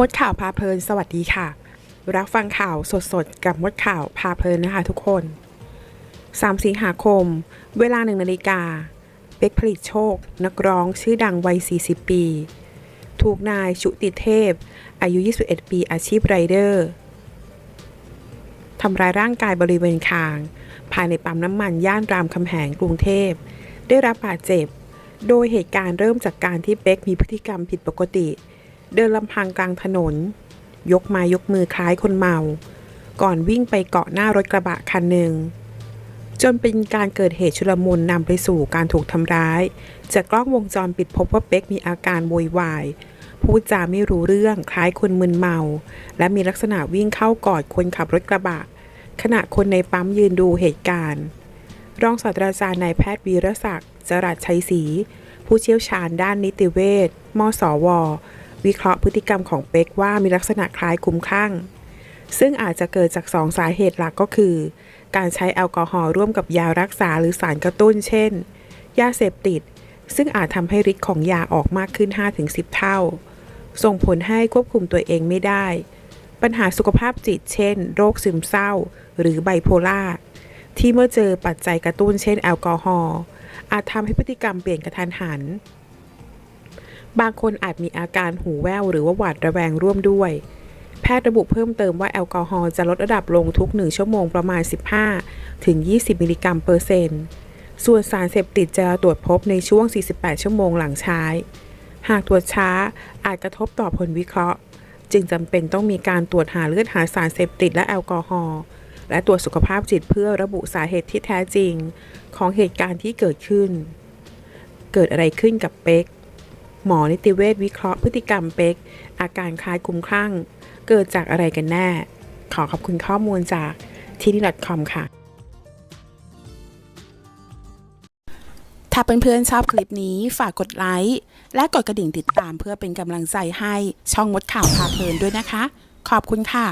มดข่าวพาเพลินสวัสดีค่ะ รับฟังข่าวสดๆ กับมดข่าวพาเพลินนะคะทุกคน 3 สิงหาคม เวลาหนึ่งนาฬิกาเป๊กผลิตโชค นักร้องชื่อดังวัย 40 ปี ถูกนายชุติเทพ อายุ 21 ปีอาชีพไรเดอร์ทำร้ายร่างกายบริเวณคาง ภายในปั๊มน้ำมันย่านรามคำแหงกรุงเทพ ได้รับบาดเจ็บ โดยเหตุการณ์เริ่มจากการที่เป๊กมีพฤติกรรมผิดปกติเเดินลำพังกลางถนน ยกมายกมือคล้ายคนเมา ก่อนวิ่งไปเกาะหน้ารถกระบะคันหนึ่ง จนเป็นการเกิดเหตุชุลมุนนำไปสู่การถูกทำร้าย จากกล้องวงจรปิดพบว่าเป๊กมีอาการโวยวายพูดจาไม่รู้เรื่องคล้ายคนมึนเมา และมีลักษณะวิ่งเข้ากอดคนขับรถกระบะ ขณะคนในปั๊มยืนดูเหตุการณ์ รองศาสตราจารย์นายแพทย์วีรศักดิ์จรัสชัยศรีผู้เชี่ยวชาญด้านนิติเวชมสว วิเคราะห์พฤติกรรมของเป๊กว่ามีลักษณะคล้ายคุ้มคลั่งซึ่งอาจจะเกิดจากสองสาเหตุหลักก็คือ การใช้แอลกอฮอล์ร่วมกับยารักษาหรือสารกระตุ้น เช่น ยาเสพติด ซึ่งอาจทำให้ฤทธิ์ของยาออกมากขึ้น 5-10 เท่า ส่งผลให้ควบคุมตัวเองไม่ได้ ปัญหาสุขภาพจิต เช่น โรคซึมเศร้า หรือไบโพล่าที่เมื่อเจอปัจจัยกระตุ้นเช่นแอลกอฮอล์อาจทำให้พฤติกรรมเปลี่ยนกระทันหัน บางคนอาจมีอาการหูแว่วหรือว่าหวาดระแวงร่วมด้วย แพทย์ระบุเพิ่มเติมว่าแอลกอฮอล์จะลดระดับลงทุก 1 ชั่วโมงประมาณ 15 ถึง 20 มิลลิกรัมเปอร์เซ็นต์ ส่วนสารเสพติดจะตรวจพบในช่วง 48 ชั่วโมงหลังใช้ หากตรวจช้าอาจกระทบต่อผลวิเคราะห์ จึงจำเป็นต้องมีการตรวจหาเลือดหาสารเสพติดและแอลกอฮอล์และตรวจสุขภาพจิตเพื่อระบุสาเหตุที่แท้จริง ของเหตุการณ์ที่เกิดขึ้น เกิดอะไรขึ้นกับเป๊ก หมอนิติเวชวิเคราะห์พฤติกรรมเป๊กอาการคล้ายคลุ้มคลั่ง เกิดจากอะไรกันแน่ ขอขอบคุณข้อมูลจากที่นี่ .com ค่ะ ถ้าเพื่อนๆชอบคลิปนี้ฝากกดไลค์ และกดกระดิ่งติดตามเพื่อเป็นกำลังใจให้ช่องมดข่าวพาเพลินด้วยนะคะ ขอบคุณค่ะ